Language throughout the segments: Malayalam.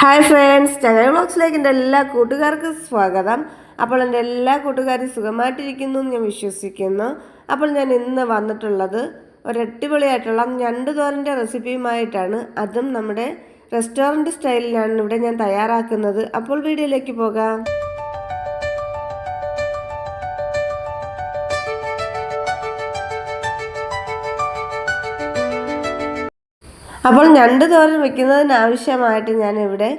ഹായ് ഫ്രണ്ട്സ് ചങ്ങായി വ്ളോഗ്സിലേക്ക് എന്റെ എല്ലാ കൂട്ടുകാർക്കും സ്വാഗതം. അപ്പോൾ എന്റെ എല്ലാ കൂട്ടുകാരും സുഖമായിട്ടിരിക്കുന്നു എന്ന് ഞാൻ വിശ്വസിക്കുന്നു. അപ്പോൾ ഞാൻ ഇന്ന് വന്നിട്ടുള്ളത് ഒരു അടിപൊളിയായിട്ടുള്ള ഞണ്ട് തോരന്റെ റെസിപ്പിയുമായിട്ടാണ്. അതും നമ്മുടെ റെസ്റ്റോറന്റ് സ്റ്റൈലിലാണ് ഇവിടെ ഞാൻ തയ്യാറാക്കുന്നത്. അപ്പോൾ വീഡിയോയിലേക്ക് പോകാം. അപ്പോൾ ഞണ്ട് തോരൻ ആവശ്യമായിട്ട് ഇവിടെ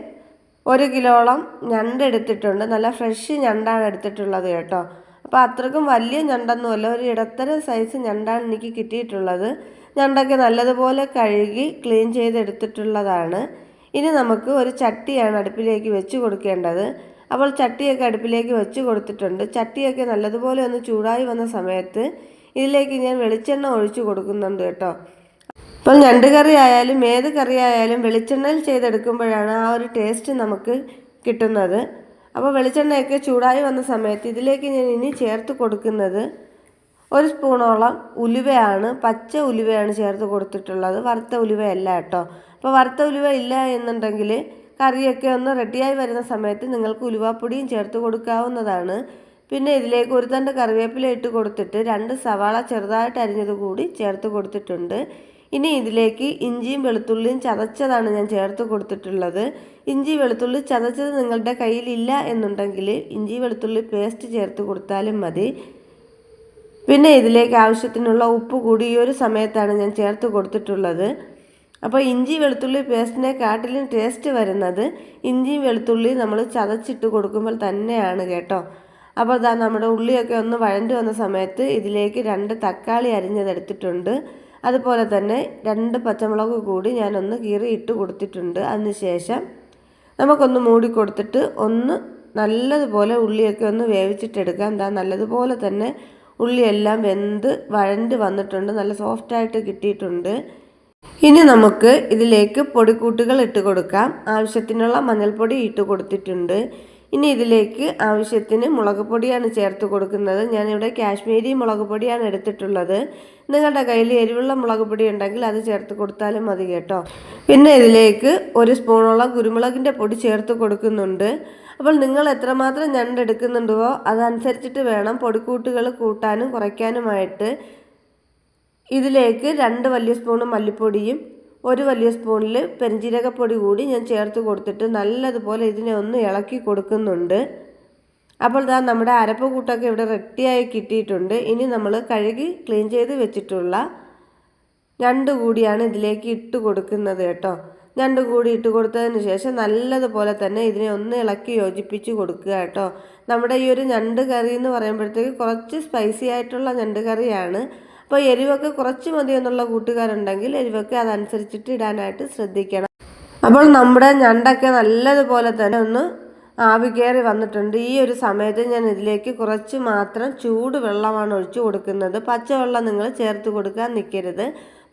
ഒരു കിലോളം ഞണ്ട് എടുത്തിട്ടുണ്ട്. നല്ല ഫ്രഷ് ഞണ്ടാണ് എടുത്തിട്ടുള്ളത് കേട്ടോ. അപ്പോൾ അത്രക്കും വലിയ ഞണ്ടൊന്നുമല്ല ഒരു ഇടത്തരം സൈസ് ഞണ്ടാണ് എനിക്ക് കിട്ടിയിട്ടുള്ളത്. ഞണ്ടൊക്കെ നല്ലതുപോലെ കഴുകി ക്ലീൻ ചെയ്തെടുത്തിട്ടുള്ളതാണ്. ഇനി നമുക്ക് ഒരു ചട്ടിയാണ് അടുപ്പിലേക്ക് വെച്ച് കൊടുക്കേണ്ടത്. അപ്പോൾ ചട്ടിയൊക്കെ അടുപ്പിലേക്ക് വെച്ച് കൊടുത്തിട്ടുണ്ട്. ചട്ടിയൊക്കെ നല്ലതുപോലെ ഒന്ന് ചൂടായി വന്ന സമയത്ത് ഇതിലേക്ക് ഞാൻ വെളിച്ചെണ്ണ ഒഴിച്ചു കൊടുക്കുന്നുണ്ട് കേട്ടോ. ഇപ്പോൾ ഞണ്ട് കറി ആയാലും ഏത് കറി ആയാലും വെളിച്ചെണ്ണയിൽ ചെയ്തെടുക്കുമ്പോഴാണ് ആ ഒരു ടേസ്റ്റ് നമുക്ക് കിട്ടുന്നത്. അപ്പോൾ വെളിച്ചെണ്ണയൊക്കെ ചൂടായി വന്ന സമയത്ത് ഇതിലേക്ക് ഞാൻ ഇനി ചേർത്ത് കൊടുക്കുന്നത് ഒരു സ്പൂണോളം ഉലുവയാണ്. പച്ച ഉലുവയാണ് ചേർത്ത് കൊടുത്തിട്ടുള്ളത്. വറുത്ത ഉലുവയല്ല കേട്ടോ. അപ്പോൾ വറുത്ത ഉലുവ ഇല്ല എന്നുണ്ടെങ്കിൽ കറിയൊക്കെ ഒന്ന് റെഡിയായി വരുന്ന സമയത്ത് നിങ്ങൾക്ക് ഉലുവാപ്പൊടിയും ചേർത്ത് കൊടുക്കാവുന്നതാണ്. പിന്നെ ഇതിലേക്ക് ഒരു തണ്ട് കറിവേപ്പില ഇട്ട് കൊടുത്തിട്ട് രണ്ട് സവാള ചെറുതായിട്ട് അരിഞ്ഞത് കൂടി ചേർത്ത് കൊടുത്തിട്ടുണ്ട്. ഇനി ഇതിലേക്ക് ഇഞ്ചിയും വെളുത്തുള്ളിയും ചതച്ചതാണ് ഞാൻ ചേർത്ത് കൊടുത്തിട്ടുള്ളത്. ഇഞ്ചി വെളുത്തുള്ളി ചതച്ചത് നിങ്ങളുടെ കയ്യിലില്ല എന്നുണ്ടെങ്കിൽ ഇഞ്ചി വെളുത്തുള്ളി പേസ്റ്റ് ചേർത്ത് കൊടുത്താലും മതി. പിന്നെ ഇതിലേക്ക് ആവശ്യത്തിനുള്ള ഉപ്പ് കൂടി ഈ ഒരു സമയത്താണ് ഞാൻ ചേർത്ത് കൊടുത്തിട്ടുള്ളത്. അപ്പോൾ ഇഞ്ചി വെളുത്തുള്ളി പേസ്റ്റിനെ കാട്ടിലും ടേസ്റ്റ് വരുന്നത് ഇഞ്ചി വെളുത്തുള്ളി നമ്മൾ ചതച്ചിട്ട് കൊടുക്കുമ്പോൾ തന്നെയാണ് കേട്ടോ. അപ്പോൾ ഇതാ നമ്മുടെ ഉള്ളിയൊക്കെ ഒന്ന് വഴണ്ടി വന്ന സമയത്ത് ഇതിലേക്ക് രണ്ട് തക്കാളി അരിഞ്ഞതെടുത്തിട്ടുണ്ട്. അതുപോലെ തന്നെ രണ്ട് പച്ചമുളക് കൂടി ഞാനൊന്ന് കീറി ഇട്ട് കൊടുത്തിട്ടുണ്ട് അതിനുശേഷം നമുക്കൊന്ന് മൂടി കൊടുത്തിട്ട് ഒന്ന് നല്ലതുപോലെ ഉള്ളിയൊക്കെ ഒന്ന് വേവിച്ചിട്ടെടുക്കാം. എന്താ നല്ലതുപോലെ തന്നെ ഉള്ളിയെല്ലാം വെന്ത് വഴണ്ട് വന്നിട്ടുണ്ട്. നല്ല സോഫ്റ്റായിട്ട് കിട്ടിയിട്ടുണ്ട്. ഇനി നമുക്ക് ഇതിലേക്ക് പൊടിക്കൂട്ടുകൾ ഇട്ട് കൊടുക്കാം. ആവശ്യത്തിനുള്ള മഞ്ഞൾപ്പൊടി ഇട്ട് കൊടുത്തിട്ടുണ്ട്. ഇനി ഇതിലേക്ക് ആവശ്യത്തിന് മുളക് പൊടിയാണ് ചേർത്ത് കൊടുക്കുന്നത്. ഞാനിവിടെ കാശ്മീരി മുളക് പൊടിയാണ് എടുത്തിട്ടുള്ളത്. നിങ്ങളുടെ കയ്യിൽ എരിവുള്ള മുളക് പൊടി ഉണ്ടെങ്കിൽ അത് ചേർത്ത് കൊടുത്താലും മതി കേട്ടോ. പിന്നെ ഇതിലേക്ക് ഒരു സ്പൂണോളം കുരുമുളകിന്റെ പൊടി ചേർത്ത് കൊടുക്കുന്നുണ്ട്. അപ്പോൾ നിങ്ങൾ എത്രമാത്രം ഞണ്ട് എടുക്കുന്നുണ്ടോ അതനുസരിച്ചിട്ട് വേണം പൊടിക്കൂട്ടുകൾ കൂട്ടാനും കുറയ്ക്കാനുമായിട്ട്. ഇതിലേക്ക് രണ്ട് വലിയ സ്പൂണ് മല്ലിപ്പൊടിയും ഒരു വലിയ സ്പൂണിൽ പെരിഞ്ജീരകപ്പൊടി കൂടി ഞാൻ ചേർത്ത് കൊടുത്തിട്ട് നല്ലതുപോലെ ഇതിനെ ഒന്ന് ഇളക്കി കൊടുക്കുന്നുണ്ട്. അപ്പോൾ ഇതാ നമ്മുടെ അരപ്പ് കൂട്ടൊക്കെ ഇവിടെ റെഡിയായി കിട്ടിയിട്ടുണ്ട്. ഇനി നമ്മൾ കഴുകി ക്ലീൻ ചെയ്ത് വെച്ചിട്ടുള്ള ഞണ്ട് കൂടിയാണ് ഇതിലേക്ക് ഇട്ട് കൊടുക്കുന്നത് കേട്ടോ. ഞണ്ട് കൂടി ഇട്ട് കൊടുത്തതിന് ശേഷം നല്ലതുപോലെ തന്നെ ഇതിനെ ഒന്ന് ഇളക്കി യോജിപ്പിച്ച് കൊടുക്കുക കേട്ടോ. നമ്മുടെ ഈ ഒരു ഞണ്ട് കറി എന്ന് പറയുമ്പോഴത്തേക്ക് കുറച്ച് സ്പൈസി ആയിട്ടുള്ള ഞണ്ട് കറിയാണ്. അപ്പോൾ എരിവൊക്കെ കുറച്ച് മതി എന്നുള്ള കൂട്ടുകാരുണ്ടെങ്കിൽ എരിവൊക്കെ അതനുസരിച്ചിട്ട് ഇടാനായിട്ട് ശ്രദ്ധിക്കണം. അപ്പോൾ നമ്മുടെ ഞണ്ടൊക്കെ നല്ലതുപോലെ തന്നെ ഒന്ന് ആവി കയറി വന്നിട്ടുണ്ട്. ഈ ഒരു സമയത്ത് ഞാൻ ഇതിലേക്ക് കുറച്ച് മാത്രം ചൂട് വെള്ളമാണ് ഒഴിച്ചു കൊടുക്കുന്നത്. പച്ചവെള്ളം നിങ്ങൾ ചേർത്ത് കൊടുക്കാൻ നിൽക്കരുത്.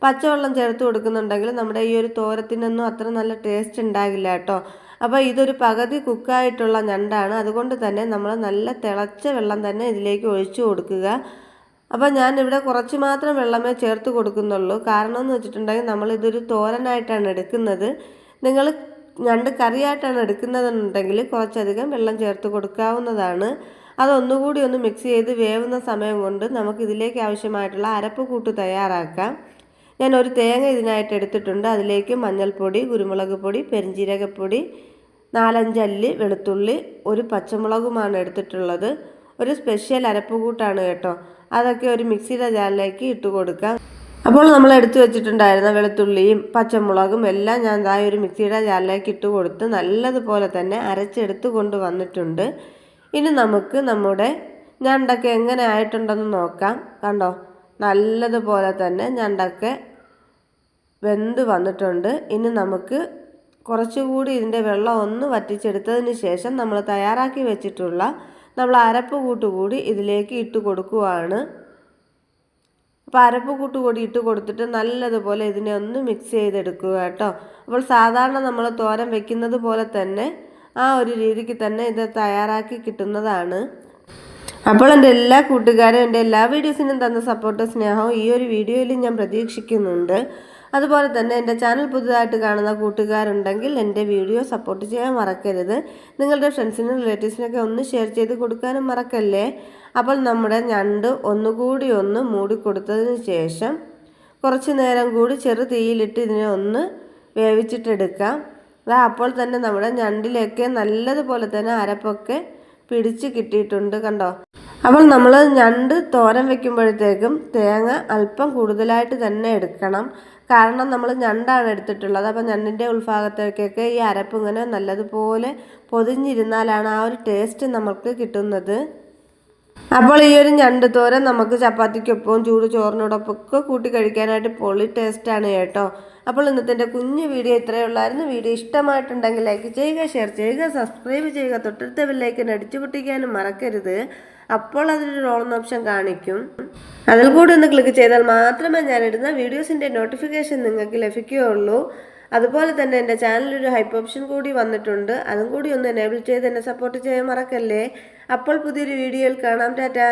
പച്ചവെള്ളം ചേർത്ത് കൊടുക്കുന്നുണ്ടെങ്കിൽ നമ്മുടെ ഈ ഒരു തോരത്തിനൊന്നും അത്ര നല്ല ടേസ്റ്റ് ഉണ്ടാകില്ല കേട്ടോ. അപ്പോൾ ഇതൊരു പകുതി കുക്കായിട്ടുള്ള ഞണ്ടാണ്. അതുകൊണ്ട് തന്നെ നമ്മൾ നല്ല തിളച്ച വെള്ളം തന്നെ ഇതിലേക്ക് ഒഴിച്ചു കൊടുക്കുക. അപ്പോൾ ഞാൻ ഇവിടെ കുറച്ച് മാത്രം വെള്ളമേ ചേർത്ത് കൊടുക്കുന്നുള്ളൂ. കാരണം എന്ന് വെച്ചിട്ടുണ്ടെങ്കിൽ നമ്മളിതൊരു തോരനായിട്ടാണ് എടുക്കുന്നത്. നിങ്ങൾ ഞണ്ട് കറിയായിട്ടാണ് എടുക്കുന്നതെന്നുണ്ടെങ്കിൽ കുറച്ചധികം വെള്ളം ചേർത്ത് കൊടുക്കാവുന്നതാണ്. അതൊന്നുകൂടി ഒന്ന് മിക്സ് ചെയ്ത് വേവുന്ന സമയം കൊണ്ട് നമുക്ക് ഇതിലേക്ക് ആവശ്യമായിട്ടുള്ള അരപ്പ് കൂട്ട് തയ്യാറാക്കാം. ഞാൻ ഒരു തേങ്ങ ഇതിനായിട്ട് എടുത്തിട്ടുണ്ട്. അതിലേക്ക് മഞ്ഞൾപ്പൊടി കുരുമുളക് പൊടി പെരിഞ്ജീരകപ്പൊടി നാലഞ്ചല്ലി വെളുത്തുള്ളി ഒരു പച്ചമുളകുമാണ് എടുത്തിട്ടുള്ളത്. ഒരു സ്പെഷ്യൽ അരപ്പ് കൂട്ടാണ് കേട്ടോ. അതൊക്കെ ഒരു മിക്സിയുടെ ജാറിലേക്ക് ഇട്ട് കൊടുക്കാം. അപ്പോൾ നമ്മൾ എടുത്തു വെച്ചിട്ടുണ്ടായിരുന്ന വെളുത്തുള്ളിയും പച്ചമുളകും എല്ലാം ഞാൻ ഇതായ ഒരു മിക്സിയുടെ ജാറിലേക്ക് ഇട്ട് കൊടുത്ത് നല്ലതുപോലെ തന്നെ അരച്ചെടുത്ത് കൊണ്ട് വന്നിട്ടുണ്ട്. ഇനി നമുക്ക് നമ്മുടെ ഞണ്ടൊക്കെ എങ്ങനെ ആയിട്ടുണ്ടെന്ന് നോക്കാം. കണ്ടോ? നല്ലതുപോലെ തന്നെ ഞണ്ടൊക്കെ വെന്ത് വന്നിട്ടുണ്ട്. ഇനി നമുക്ക് കുറച്ചുകൂടി ഇതിന്റെ വെള്ളം ഒന്ന് വറ്റിച്ചെടുത്തതിന് ശേഷം നമ്മൾ തയ്യാറാക്കി വെച്ചിട്ടുള്ള നമ്മൾ അരപ്പ് കൂട്ട് കൂടി ഇതിലേക്ക് ഇട്ട് കൊടുക്കുവാണ്. അപ്പോൾ അരപ്പ് കൂട്ട് കൂടി ഇട്ട് കൊടുത്തിട്ട് നല്ലതുപോലെ ഇതിനെ ഒന്ന് മിക്സ് ചെയ്തെടുക്കുക കേട്ടോ. അപ്പോൾ സാധാരണ നമ്മൾ തോരൻ വെക്കുന്നത് പോലെ തന്നെ ആ ഒരു രീതിക്ക് തന്നെ ഇത് തയ്യാറാക്കി കിട്ടുന്നതാണ്. അപ്പോൾ എന്റെ എല്ലാ കൂട്ടുകാരും എന്റെ എല്ലാ വീഡിയോസിനും തന്ന സപ്പോർട്ടും സ്നേഹവും ഈ ഒരു വീഡിയോയിൽ ഞാൻ പ്രതീക്ഷിക്കുന്നുണ്ട്. അതുപോലെ തന്നെ എന്റെ ചാനൽ പുതുതായിട്ട് കാണുന്ന കൂട്ടുകാരുണ്ടെങ്കിൽ എന്റെ വീഡിയോ സപ്പോർട്ട് ചെയ്യാൻ മറക്കരുത്. നിങ്ങളുടെ ഫ്രണ്ട്സിനും റിലേറ്റീവ്സിനൊക്കെ ഒന്ന് ഷെയർ ചെയ്ത് കൊടുക്കാനും മറക്കല്ലേ? അപ്പോൾ നമ്മുടെ ഞണ്ട് ഒന്നുകൂടി ഒന്ന് മൂടിക്കൊടുത്തതിന് ശേഷം കുറച്ച് നേരം കൂടി ചെറു തീയിലിട്ട് ഇതിനെ ഒന്ന് വേവിച്ചിട്ടെടുക്കാം. അതാ അപ്പോൾ തന്നെ നമ്മുടെ ഞണ്ടിലൊക്കെ നല്ലതുപോലെ തന്നെ അരപ്പൊക്കെ പിടിച്ച് കിട്ടിയിട്ടുണ്ട് കണ്ടോ? അപ്പോൾ നമ്മൾ ഞണ്ട് തോരൻ വെക്കുമ്പോഴത്തേക്കും തേങ്ങ അല്പം കൂടുതലായിട്ട് തന്നെ എടുക്കണം. കാരണം നമ്മൾ ഞണ്ടാണ് എടുത്തിട്ടുള്ളത്. അപ്പോൾ ഞണ്ടിന്റെ ഉൾഭാഗത്തേക്കൊക്കെ ഈ അരപ്പ് ഇങ്ങനെ നല്ലതുപോലെ പൊതിഞ്ഞിരുന്നാലാണ് ആ ഒരു ടേസ്റ്റ് നമുക്ക് കിട്ടുന്നത്. അപ്പോൾ ഈ ഒരു ഞണ്ട് തോരൻ നമുക്ക് ചപ്പാത്തിക്കൊപ്പം ചൂട് ചോറിനോടൊപ്പം ഒക്കെ കൂട്ടി കഴിക്കാനായിട്ട് പൊളി ടേസ്റ്റാണ് കേട്ടോ. അപ്പോൾ ഇന്നത്തെ എന്റെ കുഞ്ഞു വീഡിയോ ഇത്രയേ ഉള്ളായിരുന്നു. വീഡിയോ ഇഷ്ടമായിട്ടുണ്ടെങ്കിൽ ലൈക്ക് ചെയ്യുക ഷെയർ ചെയ്യുക സബ്സ്ക്രൈബ് ചെയ്യുക. തൊട്ടടുത്ത ബെല്ലൈക്കൻ അടിച്ചു പൊട്ടിക്കാനും മറക്കരുത്. അപ്പോൾ അതിലൊരു ഓൺ ഓപ്ഷൻ കാണിക്കും. അതിൽ കൂടെ ഒന്ന് ക്ലിക്ക് ചെയ്താൽ മാത്രമേ ഞാൻ ഇടുന്ന വീഡിയോസിന്റെ നോട്ടിഫിക്കേഷൻ നിങ്ങൾക്ക് ലഭിക്കുകയുള്ളൂ. അതുപോലെ തന്നെ എന്റെ ചാനലിലൊരു ഹൈപ്പ് ഓപ്ഷൻ കൂടി വന്നിട്ടുണ്ട്. അതും കൂടി ഒന്ന് എനേബിൾ ചെയ്ത് എന്നെ സപ്പോർട്ട് ചെയ്യാൻ മറക്കല്ലേ? അപ്പോൾ പുതിയൊരു വീഡിയോയിൽ കാണാം. ടാറ്റാ.